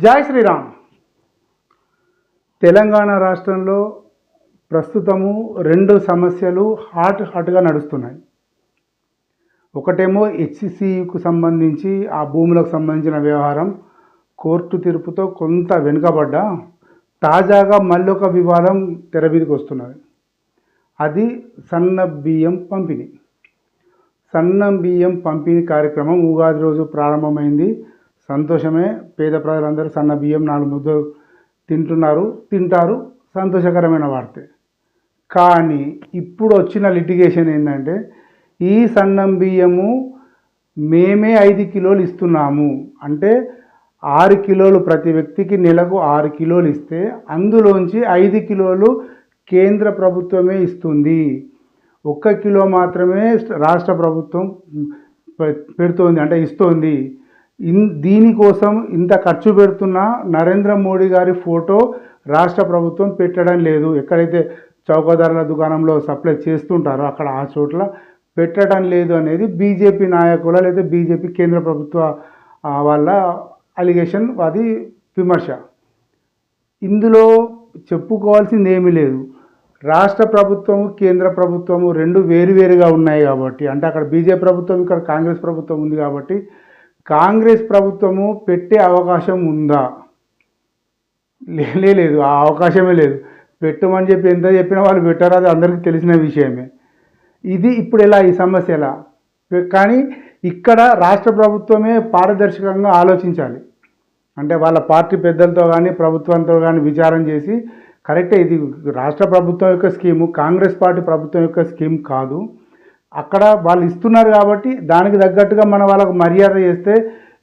జై శ్రీరామ్. తెలంగాణ రాష్ట్రంలో ప్రస్తుతము రెండు సమస్యలు హాట్ హాట్గా నడుస్తున్నాయి. ఒకటేమో హెచ్సిసియుకు సంబంధించి ఆ భూములకు సంబంధించిన వ్యవహారం. కోర్టు తీర్పుతో కొంత వెనుకబడ్డా తాజాగా మళ్ళీ ఒక వివాదం తెర మీదకి వస్తున్నది. అది సన్న బియ్యం పంపిణీ. సన్న బియ్యం పంపిణీ కార్యక్రమం ఉగాది రోజు ప్రారంభమైంది. సంతోషమే. పేద ప్రజలందరూ సన్న బియ్యం నాలుగు ముద్దలు తింటున్నారు తింటారు. సంతోషకరమైన వార్తే. కానీ ఇప్పుడు వచ్చిన లిటిగేషన్ ఏంటంటే ఈ సన్నం బియ్యము మేమే ఐదు కిలోలు ఇస్తున్నాము. అంటే ఆరు కిలోలు ప్రతి వ్యక్తికి నెలకు ఆరు కిలోలు ఇస్తే అందులోంచి ఐదు కిలోలు కేంద్ర ప్రభుత్వమే ఇస్తుంది. ఒక్క కిలో మాత్రమే రాష్ట్ర ప్రభుత్వం పె- పెడుతోంది అంటే ఇస్తోంది. ఇన్ దీనికోసం ఇంత ఖర్చు పెడుతున్న నరేంద్ర మోడీ గారి ఫోటో రాష్ట్ర ప్రభుత్వం పెట్టడం లేదు. ఎక్కడైతే చౌకధరల దుకాణంలో సప్లై చేస్తుంటారో అక్కడ ఆ చోట్ల పెట్టడం లేదు అనేది బీజేపీ నాయకుల లేదా బీజేపీ కేంద్ర ప్రభుత్వ వాళ్ళ అలిగేషన్ అది విమర్శ. ఇందులో చెప్పుకోవాల్సింది ఏమీ లేదు. రాష్ట్ర ప్రభుత్వము కేంద్ర ప్రభుత్వము రెండు వేరువేరుగా ఉన్నాయి కాబట్టి అంటే అక్కడ బీజేపీ ప్రభుత్వం ఇక్కడ కాంగ్రెస్ ప్రభుత్వం ఉంది కాబట్టి కాంగ్రెస్ ప్రభుత్వము పెట్టే అవకాశం ఉందా? లే- లేదు. ఆ అవకాశమే లేదు. పెట్టమని చెప్పి ఎంత చెప్పినా వాళ్ళు పెట్టారో? అది అందరికీ తెలిసిన విషయమే. ఇది ఇప్పుడు ఎలా? ఈ సమస్య ఎలా? కానీ ఇక్కడ రాష్ట్ర ప్రభుత్వమే పారదర్శకంగా ఆలోచించాలి. అంటే వాళ్ళ పార్టీ పెద్దలతో కానీ ప్రభుత్వంతో కానీ విచారం చేసి కరెక్టే ఇది రాష్ట్ర ప్రభుత్వం యొక్క స్కీము కాంగ్రెస్ పార్టీ ప్రభుత్వం యొక్క స్కీమ్ కాదు. అక్కడ వాళ్ళు ఇస్తున్నారు కాబట్టి దానికి తగ్గట్టుగా మన వాళ్ళకు మర్యాద చేస్తే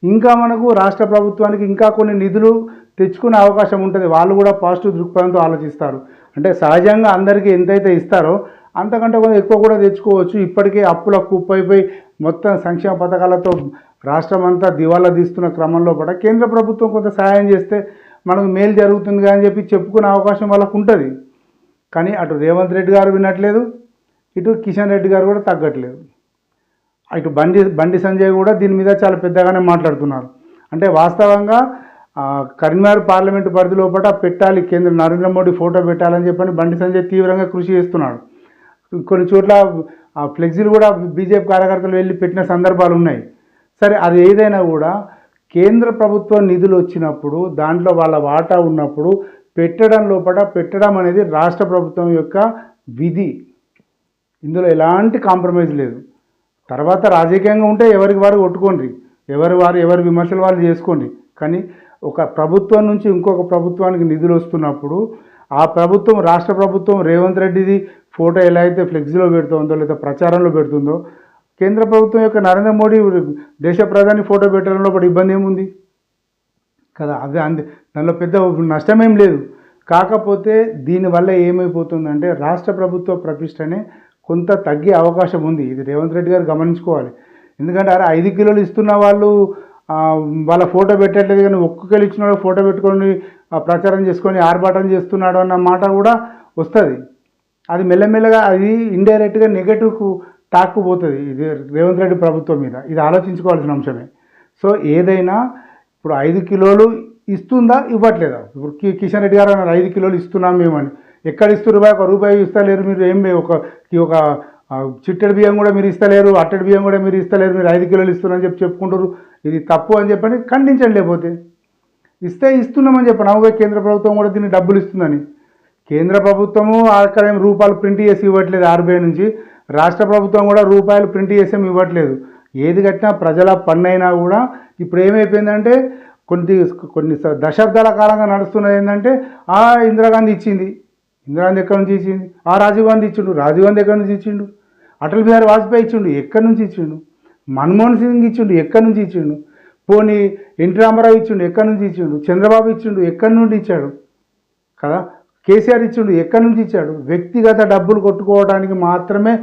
ఇంకా మనకు రాష్ట్ర ప్రభుత్వానికి ఇంకా కొన్ని నిధులు తెచ్చుకునే అవకాశం ఉంటుంది. వాళ్ళు కూడా పాజిటివ్ దృక్పథంతో ఆలోచిస్తారు. అంటే సహజంగా అందరికీ ఎంతైతే ఇస్తారో అంతకంటే కొంచెం ఎక్కువ కూడా తెచ్చుకోవచ్చు. ఇప్పటికే అప్పుల కుప్పైపోయి మొత్తం సంక్షేమ పథకాలతో రాష్ట్రం అంతా దివాలా తీస్తున్న క్రమంలో కూడా కేంద్ర ప్రభుత్వం కొంత సహాయం చేస్తే మనకు మేలు జరుగుతుంది అని చెప్పి చెప్పుకునే అవకాశం వాళ్ళకు ఉంటుంది. కానీ అటు రేవంత్ రెడ్డి గారు వినట్లేదు. ఇటు కిషన్ రెడ్డి గారు కూడా తగ్గట్లేదు. ఇటు బండి బండి సంజయ్ కూడా దీని మీద చాలా పెద్దగానే మాట్లాడుతున్నారు. అంటే వాస్తవంగా కరీంనగర్ పార్లమెంటు పరిధి లోపల పెట్టాలి కేంద్ర నరేంద్ర మోడీ ఫోటో పెట్టాలని చెప్పని బండి సంజయ్ తీవ్రంగా కృషి చేస్తున్నాడు. కొన్ని చోట్ల ఫ్లెక్సీలు కూడా బీజేపీ కార్యకర్తలు వెళ్ళి పెట్టిన సందర్భాలు ఉన్నాయి. సరే అది ఏదైనా కూడా కేంద్ర ప్రభుత్వ నిధులు వచ్చినప్పుడు దాంట్లో వాళ్ళ వాటా ఉన్నప్పుడు పెట్టడం లోపల పెట్టడం అనేది రాష్ట్ర ప్రభుత్వం యొక్క విధి. ఇందులో ఎలాంటి కాంప్రమైజ్ లేదు. తర్వాత రాజకీయంగా ఉంటే ఎవరికి వారు కొట్టుకోండి. ఎవరి వారు ఎవరి విమర్శలు వాళ్ళు చేసుకోండి. కానీ ఒక ప్రభుత్వం నుంచి ఇంకొక ప్రభుత్వానికి నిధులు వస్తున్నప్పుడు ఆ ప్రభుత్వం రాష్ట్ర ప్రభుత్వం రేవంత్ రెడ్డిది ఫోటో ఎలా అయితే ఫ్లెక్సీలో పెడుతుందో లేదా ప్రచారంలో పెడుతుందో కేంద్ర ప్రభుత్వం యొక్క నరేంద్ర మోడీ దేశ ప్రధాని ఫోటో పెట్టడంలో కూడా ఇబ్బంది ఏముంది? కదా అదే అంది. దానిలో పెద్ద నష్టమేం లేదు. కాకపోతే దీనివల్ల ఏమైపోతుందంటే రాష్ట్ర ప్రభుత్వ ప్రతిష్టనే కొంత తగ్గే అవకాశం ఉంది. ఇది రేవంత్ రెడ్డి గారు గమనించుకోవాలి. ఎందుకంటే అరే ఐదు కిలోలు ఇస్తున్న వాళ్ళు వాళ్ళ ఫోటో పెట్టట్లేదు కానీ ఒక్కొక్కరు ఇచ్చిన వాళ్ళు ఫోటో పెట్టుకొని ప్రచారం చేసుకొని ఆర్భాటం చేస్తున్నాడు అన్న మాట కూడా వస్తుంది. అది మెల్లమెల్లగా అది ఇండైరెక్ట్గా నెగటివ్కు తాక్కుపోతుంది ఇది రేవంత్ రెడ్డి ప్రభుత్వం మీద. ఇది ఆలోచించుకోవాల్సిన అంశమే. సో ఏదైనా ఇప్పుడు ఐదు కిలోలు ఇస్తుందా? ఇవ్వట్లేదా? ఇప్పుడు కిషన్ రెడ్డి గారు అన్నారు ఐదు కిలోలు ఇస్తున్నాం మేమని ఎక్కడ ఇస్తారు రూపాయి ఒక రూపాయి ఇస్తలేరు మీరు ఏం ఒక ఒక చిట్టెడు బియ్యం కూడా మీరు ఇస్తలేరు అట్టడి బియ్యం కూడా మీరు ఇస్తలేరు మీరు ఐదు కిలోలు ఇస్తున్నారని చెప్పి చెప్పుకుంటారు ఇది తప్పు అని చెప్పని ఖండించండి లేకపోతే. ఇస్తే ఇస్తున్నామని చెప్పండి. అవే కేంద్ర ప్రభుత్వం కూడా దీన్ని డబ్బులు ఇస్తుందని. కేంద్ర ప్రభుత్వము అక్కడ ఏం రూపాయలు ప్రింట్ చేసి ఇవ్వట్లేదు ఆర్బీఐ నుంచి. రాష్ట్ర ప్రభుత్వం కూడా రూపాయలు ప్రింట్ చేసి ఇవ్వట్లేదు. ఏది కట్టినా ప్రజల పన్ను అయినా కూడా ఇప్పుడు ఏమైపోయిందంటే కొన్ని కొన్ని దశాబ్దాల కాలంగా నడుస్తున్నది ఏంటంటే ఆ ఇందిరాగాంధీ ఇచ్చింది. ఇందిరాగాంధీ ఎక్కడి నుంచి ఇచ్చింది ఆ రాజీవ్ గాంధీ ఇచ్చిండు. రాజీవ్ గాంధీ ఎక్కడి నుంచి ఇచ్చిండు? అటల్ బిహారీ వాజ్పేయి ఇచ్చిండు. ఎక్కడి నుంచి ఇచ్చిండు? మన్మోహన్ సింగ్ ఇచ్చిండు. ఎక్కడి నుంచి ఇచ్చిండు? పోనీ ఎన్టీ రామారావు ఇచ్చిండు. ఎక్కడి నుంచి ఇచ్చిండు? చంద్రబాబు ఇచ్చిండు. ఎక్కడి నుండి ఇచ్చాడు? కదా? కేసీఆర్ ఇచ్చిండు. ఎక్కడి నుంచి ఇచ్చాడు? వ్యక్తిగత డబ్బులు కొట్టుకోవడానికి మాత్రమే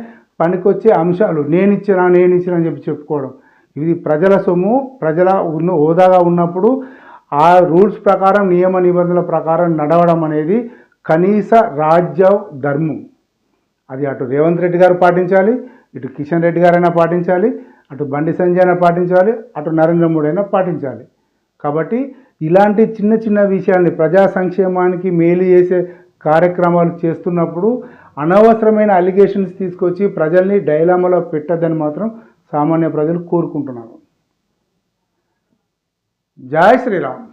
పనికొచ్చే అంశాలు. నేను ఇచ్చినా నేను ఇచ్చినా అని చెప్పి చెప్పుకోవడం. ఇది ప్రజల సొమ్ము. ప్రజల ఉన్న హోదాగా ఉన్నప్పుడు ఆ రూల్స్ ప్రకారం నియమ నిబంధనల ప్రకారం నడవడం అనేది కనీస రాజ్య ధర్మం. అది అటు రేవంత్ రెడ్డి గారు పాటించాలి ఇటు కిషన్ రెడ్డి గారైనా పాటించాలి అటు బండి సంజయ్ అయినా పాటించాలి అటు నరేంద్ర మోడీ అయినా పాటించాలి. కాబట్టి ఇలాంటి చిన్న చిన్న విషయాల్ని ప్రజా సంక్షేమానికి మేలు చేసే కార్యక్రమాలు చేస్తున్నప్పుడు అనవసరమైన అలిగేషన్స్ తీసుకొచ్చి ప్రజల్ని డైలామాలో పెట్టద్దని మాత్రం సామాన్య ప్రజలు కోరుకుంటున్నారు. జయ శ్రీరామ్.